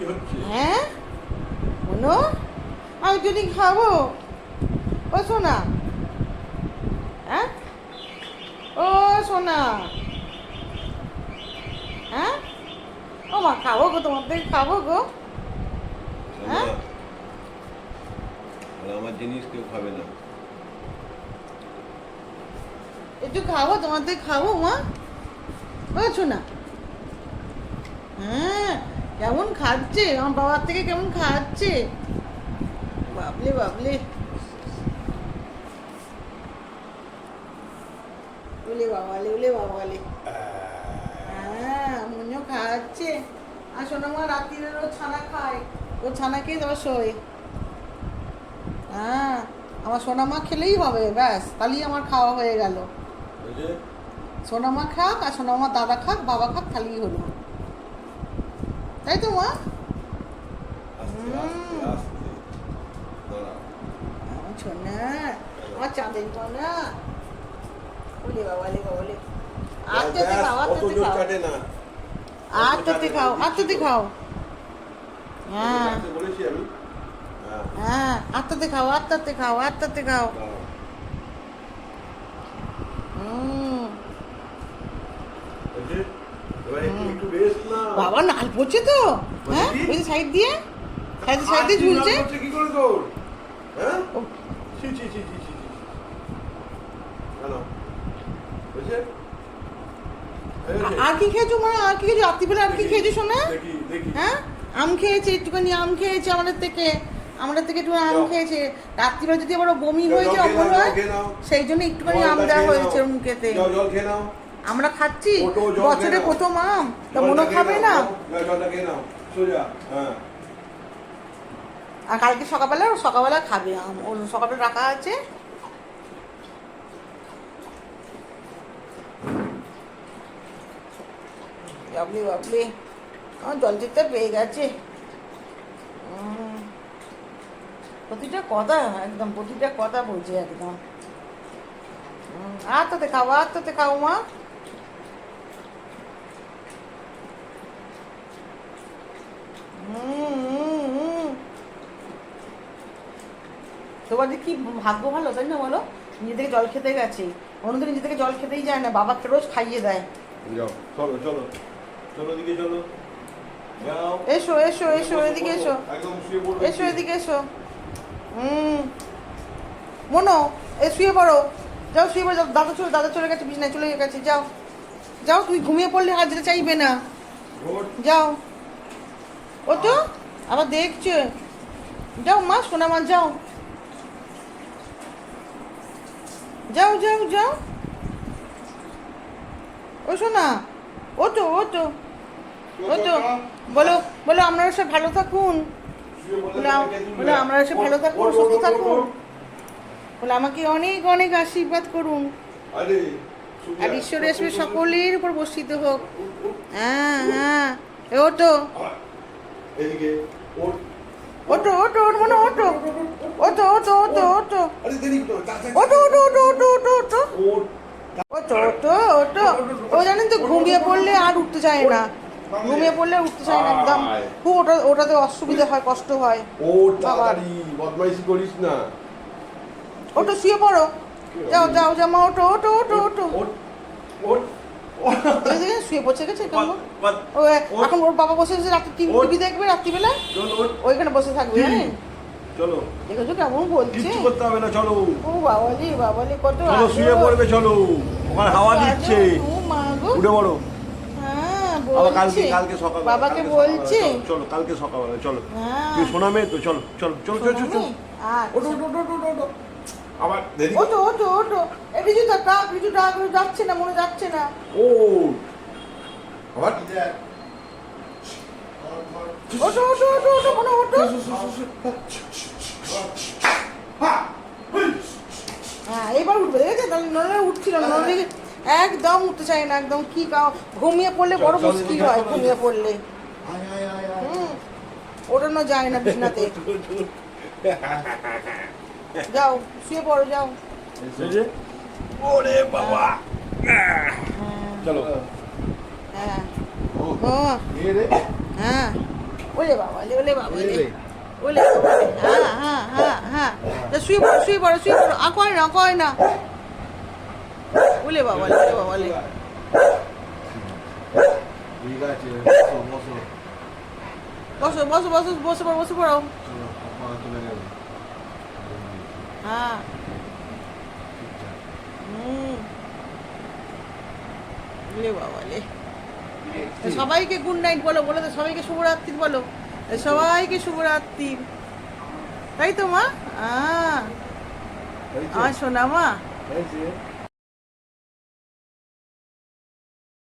হ্যাঁ? বলো আমি যদি খাব। ও সোনা। হ্যাঁ? ও সোনা। হ্যাঁ? ও মা খাব গো তোমার থেকে খাব গো। হ্যাঁ? আমার জিনিস কেউ খাবে না। একটু খাব তোমার থেকে খাব মা। ও সোনা। হ্যাঁ? কেমন খাচ্ছে? আমার বাবার থেকে কেমন খাচ্ছে? বাবলে বাবলে। উলে বাবালে উলে বাবালে। হ্যাঁ মনেও খাচ্ছে। আর শোনো মা রাত্রিরে ও ছানা খায়। ও ছানা খেয়ে তবে শোয়। হ্যাঁ আমার সোনা মা খেলেই হবে ব্যাস। তাহলেই আমার খাওয়া হয়ে গেল। বুঝলে সোনা মা খাক আর সোনা মা দাদা খাক বাবা খাক তাহলেই হলো। তাই তো মা দাঁড়া আমার চাঁদের কোনা ওলে বাবা বাবা আর খাও আর তোতে খাও আর খাও আর খাও হ্যাঁ হ্যাঁ আর খাও আর খাও আর খাও। হুম বাবা নাল পড়ছে তো। হ্যাঁ ওই সাইড দিয়ে। সাইডে সাইডে আর ঝুলছে। কি করে তোর? হ্যাঁ? ছি ছি ছি ছি ছি ছি। আর কি খেয়েছো মা? আর কি খেয়েছো? রাত্রিবেলা আর কি খেয়েছো শোনা? হ্যাঁ? আম খেয়েছে একটুখানি আম খেয়েছে আমাদের থেকে। আমাদের থেকে একটু আম খেয়েছে। রাত্রিবেলা যদি আবার বমি হয়ে খেয়ে অমর হয়। সেই জন্য একটুখানি আম দেওয়া হয়েছে মুখেতে। জল খেয়ে নাও। আমরা খাচ্ছি। বছরে। প্রথম আম তা মনে খাবে না? সোজা হ্যাঁ। আর কালকে সকালবেলা সকালবেলা খাবে আম। সকালবেলা রাখা আছে। বাবলি বাবলি আমার পেয়ে গেছে। প্রতিটা কথা একদম প্রতিটা কথা বলছে একদম। আর তোতে খাও আর তোতে খাও মা হুম হুম হুম তোমার যে কি ভাগ্য ভালো তাই না বলো? নিজে থেকে জল খেতে গেছে। অন্যদের নিজে থেকে জল খেতেই যায় না বাবাকে রোজ খাইয়ে দেয়। যাও চলো চলো চলো দিকে চলো। এসো এসো এসো এদিকে এসো। এসো এদিকে এসো। হুম। মনো এ শুয়ে পড়ো। যাও শুয়ে পড়ো দাদা চলে দাদা চলে গেছে বিছনায় চলে গেছে যাও। যাও তুই ঘুমিয়ে পড়লে আর যেতে চাইবে না। যাও। ও তো আবার দেখছে। যাও মা সোনা মা যাও। যাও যাও যাও। ও শোনা ও তো ও তো ও তো বলো বলো আপনারা সব ভালো থাকুন। বলে আম- আমরা সব ভালো থাকুন সুস্থ থাকুন। বলে আমাকে অনেক অনেক আশীর্বাদ করুন। আর ঈশ্বর আসবে সকলের উপর বর্ষিত হোক। হ্যাঁ হ্যাঁ। ওটো এদিকে ওর ওটো ওটো ওটো মানে ওটো ওটো ওটো ওটো ওটো ওটো ওটো ওটো ওটো ওটো ওটো ও জানেন তো ঘুমিয়ে পড়লে আর উঠতে চায় না। ঘুমিয়ে পড়লে উঠতে চায় না একদম। খুব ওটা ওটাতে অসুবিধা হয় কষ্ট হয়। তাড়াতাড়ি বদমাইশি করিস না। ওটো শুয়ে পড়ো। যাও যাও যাও মা ওটো ওটো ওটো ওটো শুয়ে গেছে এখন ওর বাবা বসে রাত্রি টিভি দেখবে রাত্রিবেলা? ওইখানে বসে থাকবে। জানেন চলো দেখেছ কেমন বলছে করতে হবে না চলো ও বাবালি বাবালি কত চলো শুয়ে পড়বে চলো ওখানে হাওয়া দিচ্ছে। উঠে পড়ো হ্যাঁ কালকে বলছে কালকে সকাল বাবাকে বলছে চলো কালকে সকালবেলা চলো হ্যাঁ তুই শোনা মেয়ে তো চলো চলো চলো চলো চলো আচ্ছা। ওটো ওটো ওটো ওটো ওটো আবার দেরি ওটো ওটো ওটো এ কিছু তো ডাক কিছু ডাক যাচ্ছে না মনে যাচ্ছে না ও আবার ওটো ওটো ওটো ওটো মনে ওটো হ্যাঁ এবার উঠবে। দেখেছে? তাহলে উঠছিল না। একদম উঠতে চায় না একদম কি কাও- ঘুমিয়ে পড়লে বড় মুশকিল হয় ঘুমিয়ে পড়লে। আয় আয় আয় আয়। হুম ওঠানো যায় না বিছনাতে। যাও শুয়ে পড়ো যাও। ওরে বাবা। হ্যাঁ। চলো হ্যাঁ। রে। হ্যাঁ। ওলে বাবালে ওলে বাবালে ওলে। ওলে হ্যাঁ হ্যাঁ হ্যাঁ। হ্যাঁ শুয়ে পড়ো শুয়ে পড়ো শুয়ে পড়ো। আ কয় না কয় না। ওলে বাবালে ওলে ঠিক আছে বসো বসো বসো বসো পড়ো, বসে পড়ো। হ্যাঁ। হুম। ওলে বাবালে তা সবাইকে গুড নাইট বলো বলো তো, সবাইকে শুভরাত্রি বলো। সবাইকে শুভরাত্রি। তাই তো মা? আহ না সোনা মা।